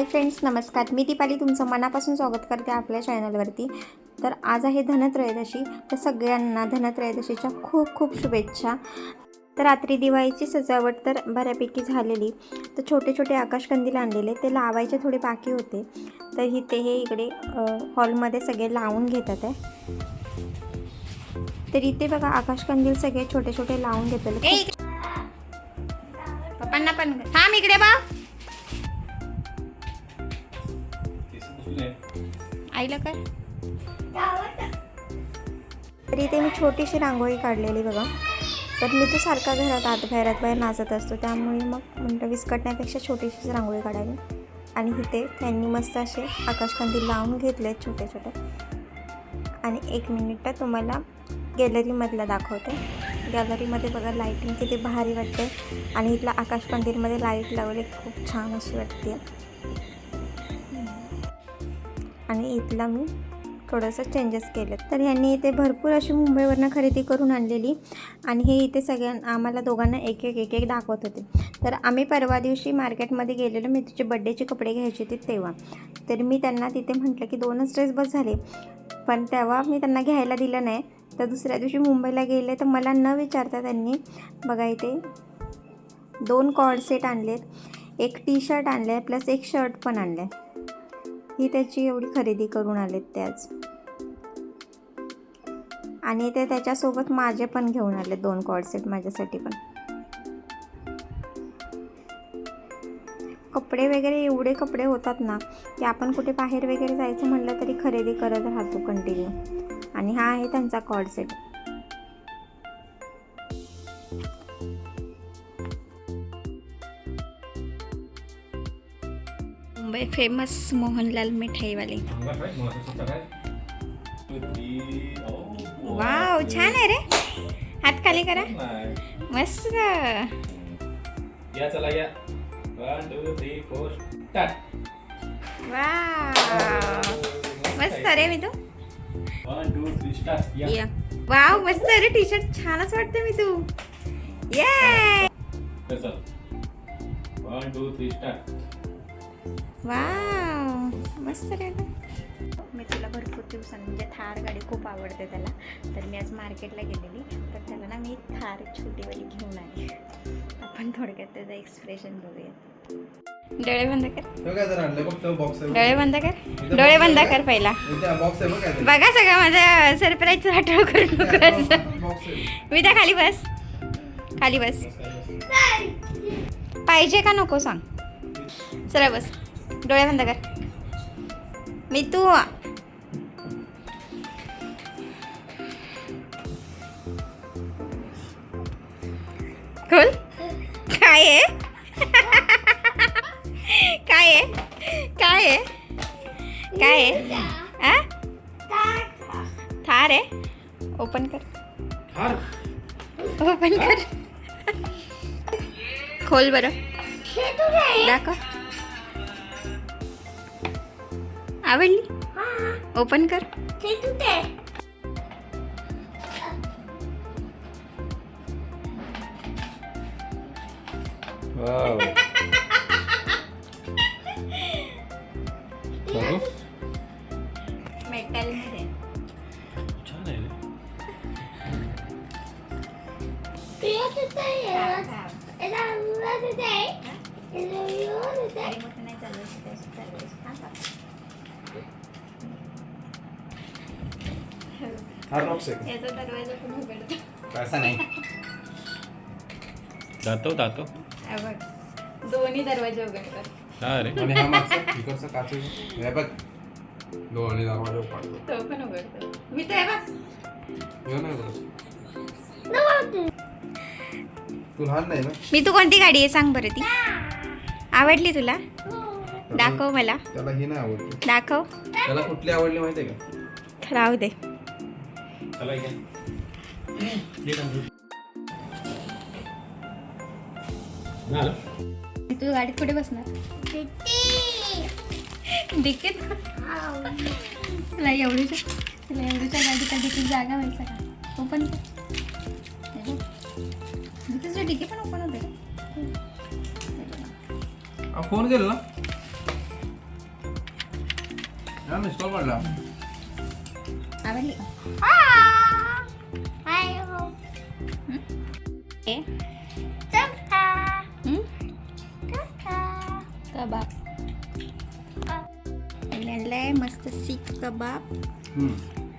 Hi friends नमस्कार. मी दीपाली तुमचं मनापासून स्वागत करते आपल्या चॅनलवरती तर आज आहे धनत्रयोदशी. तर सगळ्यांना धनत्रयोदशीच्या खूप खूप शुभेच्छा. तर रात्री दिवाळीची सजावट तर बऱ्यापैकी झालेली. तर छोटे छोटे आकाशकंदील आणलेले. ते लावायचे थोडे बाकी होते. तर ते हे इकडे हॉलमध्ये सगळे लावून घेतात आहे. तर इथे बघा आकाशकंदील सगळे छोटे छोटे लावून घेतले पप्पांना पण. थांब इकडे बा आईला काय? तर इथे मी छोटीशी रांगोळी काढलेली बघा. तर मी तो सारखा घरात आत बाहेरात बाहेर नाचत असतो. त्यामुळे मग म्हणलं विस्कटण्यापेक्षा छोटीशीच रांगोळी काढावी. आणि इथे त्यांनी मस्त असे आकाशकंदील लावून घेतले छोटे छोटे. आणि एक मिनिट तुम्हाला गॅलरीमधला दाखवते. गॅलरीमध्ये बघा लाईटिंग किती भारी वाटते. आणि इथला आकाशकंदीलमध्ये लाइट लावली खूप छान अशी वाटते आणि इथला मी थोडंसं चेंजेस केलं तर ह्यांनी इथे भरपूर अशी मुंबईवरनं खरेदी करून आणलेली आणि हे इथे सगळ्या आम्हाला दोघांना एक एक एक एक दाखवत होते. तर आम्ही परवा दिवशी मार्केटमध्ये गेलेलो. मी तिचे बड्डेचे कपडे घ्यायचे होते तेव्हा. तर मी त्यांना तिथे म्हटलं की दोनच ड्रेस बस झाले. पण तेव्हा मी त्यांना घ्यायला दिलं नाही. तर दुसऱ्या दिवशी मुंबईला गेले. तर मला न विचारता त्यांनी बघा इथे दोन कॉर्ड सेट आणलेत. एक टी शर्ट आणले प्लस एक शर्ट पण आणले ही त्याची एवढी खरेदी करून आलेत ते आज. आणि ते त्याच्यासोबत माझे पण घेऊन आले दोन कॉडसेट माझ्यासाठी पण. कपडे वगैरे एवढे कपडे होतात ना की आपण कुठे बाहेर वगैरे जायचं म्हटलं तरी खरेदी करत राहतो कंटिन्यू आणि हा आहे त्यांचा cord set Mumbai famous Mohanlal मिठाईवाले. Wow छान आहे रे. हात खाली करा. मस्त. या चला या. मस्त रे मी तू वाव मस्त रे टी शर्ट छानच वाटते मी तू ये तर चल. One two three start wow मस्त रे. मी तुला भरपूर दिवसांनी म्हणजे थार गाडी खूप आवडते त्याला. तर मी आज मार्केटला गेलेली. तर त्याला ना मी थार छोटीवाली घेऊन आली. आपण थोडक्यात त्याचं एक्सप्रेशन बघूया डोळे बंद कर. डोळे बंद कर. डोळे बंद कर पहिला. बॉक्स आहे बघ सगळं माझं सरप्राईज आठवण करून नको बॉक्स आहे मी त्या खाली बस खाली बस. पाहिजे का नको सांग? चला बस. डोळे बंद कर. मी तू खोल. काय आहे? काय आहे? काय आहे? काय आहे? थार आहे. ओपन कर. ओपन कर. खोल बरं. दाखव. आवडली? ओपन कर. मेटलमध्ये. छान आहे रे हा बॉक्स आहे याचा दरवाजा पण उघडतो. पैसा नाही. दातो दातो. हा बघ. दोन्ही दरवाजे उघडतात. हा रे आणि हा मागचा इकडचा काच आहे. हे बघ. दोन्ही दरवाजा उघडतो. तो पण उघडतो. मी बघ. हे नाही. तू लहान नाही ना? मी तू कोणती गाडी आहे सांग बरं ती. आवडली तुला? दाखव मला. त्याला ही नाही आवडली. दाखव. त्याला कुठली आवडली माहिती आहे का? राहू दे. चला या ये तांदूळ. झालं? तू गाडीत कुठे बसणार? डिकीत तुला एवढीच्या तुला एवढीच्या गाडीत डिकीत जागा व्हायचा का? ओपन तुझं डिकी पण ओपन होते फोन गेला ना हा मिस कॉल पडला. आवडली? कबाब. आणलंय मस्त सीख कबाब. हम्म.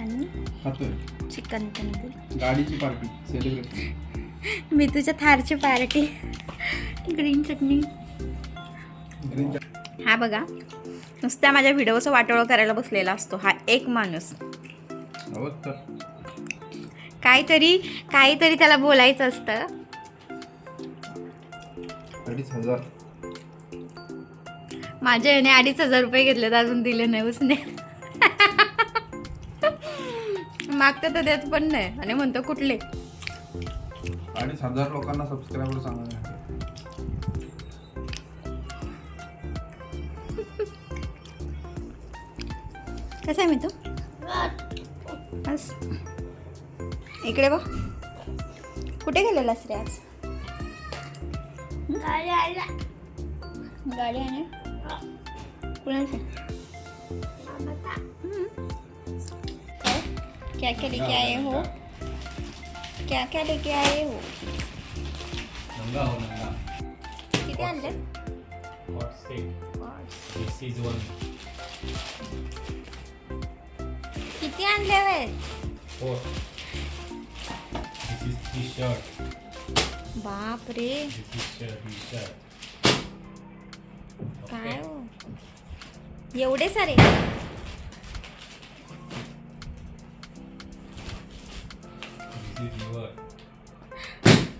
आणि चिकन तंदूर. गाडीची पार्टी. सेलिब्रेट मी तुझ्या थारची पार्टी. ग्रीन चटणी. ग्रीन हा बघा. नुसत्या माझ्या व्हिडिओचं वाटोळं करायला बसलेला असतो. हा एक माणूस. काहीतरी काहीतरी त्याला बोलायचं असतं. अडीच हजार. माझ्या याने अडीच हजार रुपये घेतले तर अजून दिले नाही उसने. मागतं तर देत पण नाही आणि म्हणतो कुठले? अडीच हजार लोकांना सबस्क्रायबर सांगा कसा आहे मी तू बस इकडे बघ. कुठे गेलेलास रे आज? गाडी आहे ना कुणाची हम्म. क्या? क्या लेके आए हो? क्या क्या लेके आए हो? नंगा हो नंगा. किती आणले? किती आणले शर्ट बाप रे काय हो? एवढे सारे?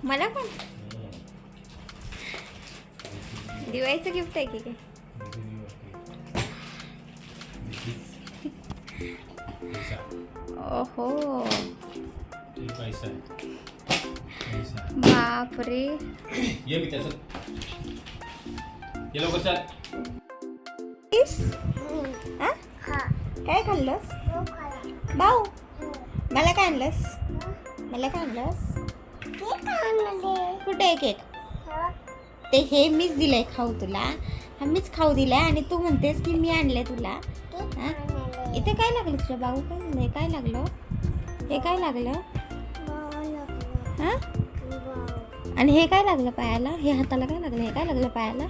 मला पण? दिवाळीचं गिफ्ट आहे की काय? ओहो. हे पैसा आहे. पैसा बाप रे ये मी त्याचं. ये लवकर चल. इस? हा? काय खाल्लंस? भाऊ मला काय आणलंस? मला काय आणलंस? कुठे आहे केक? ते हे मीच दिलंय खाऊ तुला. हा मीच खाऊ दिलाय आणि तू म्हणतेस की मी आणले तुला. हा? इथे काय लागलं तुझ्या भाऊ काय झालं हे काय लागलं? हे काय लागलं? हा? आणि हे काय लागलं पायाला? हे हाताला काय लागलं? हे काय लागलं पायाला?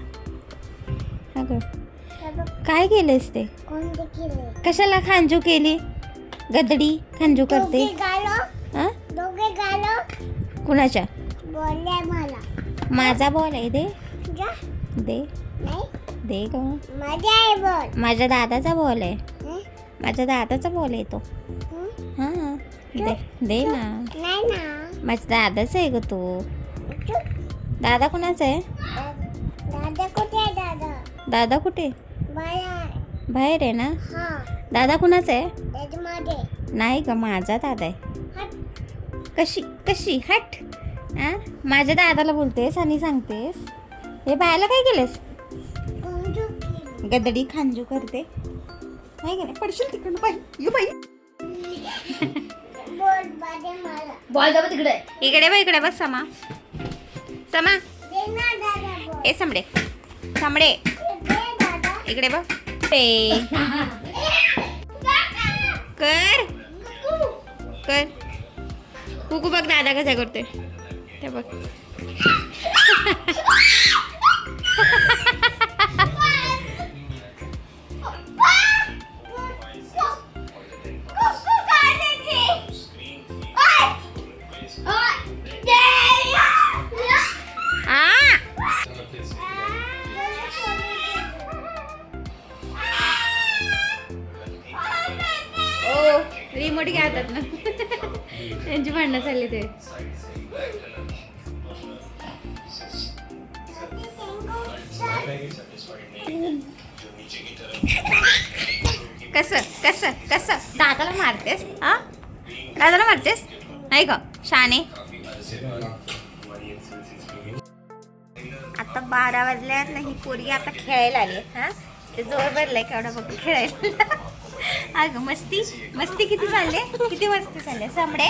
हा ग. काय केलंस ते? कशाला खांजू केली? गदडी खांजू करते. हा? कुणाच्या? माझा बॉल आहे दे. जा. दे. नाही. दे बोल. माझ्या दादाचा बॉल आहे? माझ्या दादाचा बॉल आहे तो हं? दे दे ना. नाही ना माझ्या दादाचा आहे ग तो. दादा कुणाचा आहे? दादा कुठे आहे दादा? दादा कुठे? बाया बाहेर आहे ना? हा. दादा कुणाचा आहे? त्याच्यामध्ये नाही ग माझा दादा आहे. हट. कशी कशी? हट. हा माझ्या दादाला बोलतेस आणि सांगतेस. हे बायाला काय केलंस? गदडी खांजू करते. नाही का नाही? पडशील तिकडून. बाई ये बाई. बोल जाऊ तिकडे. इकडे बा इकडे बस समा. समा. दे ना दादा बोल. ए समडे. समडे. इकडे बघ. ते कर. कर. कुकू बघ दादा कसा करते ते बघ. रिमोट घ्या हातात ना त्यांची भांडणं चालली ते. कसं कसं कसं? दादाला मारतेस? हा? दादाला मारतेस? नाही का शाने. आता बारा वाजल्यात नाही पोरगी आता खेळायला आली हा? ते जोर भरलाय केवढा बघ खेळायला? अगं मस्ती. मस्ती किती चालले? किती मस्ती चालले? समडे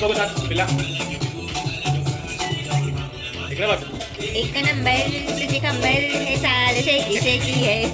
सोबत बघू पिला इकडे बघ. एक नंबर तुझी कंबर हे चाल शेकी शेकी आहे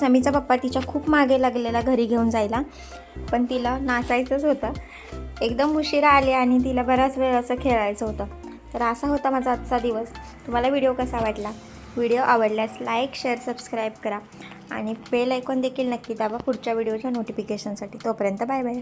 समीचा पप्पा तिच्या खूप मागे लागलेला घरी घेऊन जायला. पण तिला नाचायचंच होतं. एकदम उशिरा आले आणि तिला बराच वेळ असं खेळायचं होतं. तर असा होता माझा आजचा दिवस. तुम्हाला व्हिडिओ कसा वाटला? व्हिडिओ आवडल्यास लाईक शेअर सबस्क्राईब करा. आणि बेल ऐकून देखील नक्की दाबा पुढच्या व्हिडिओच्या नोटिफिकेशनसाठी तोपर्यंत बाय बाय.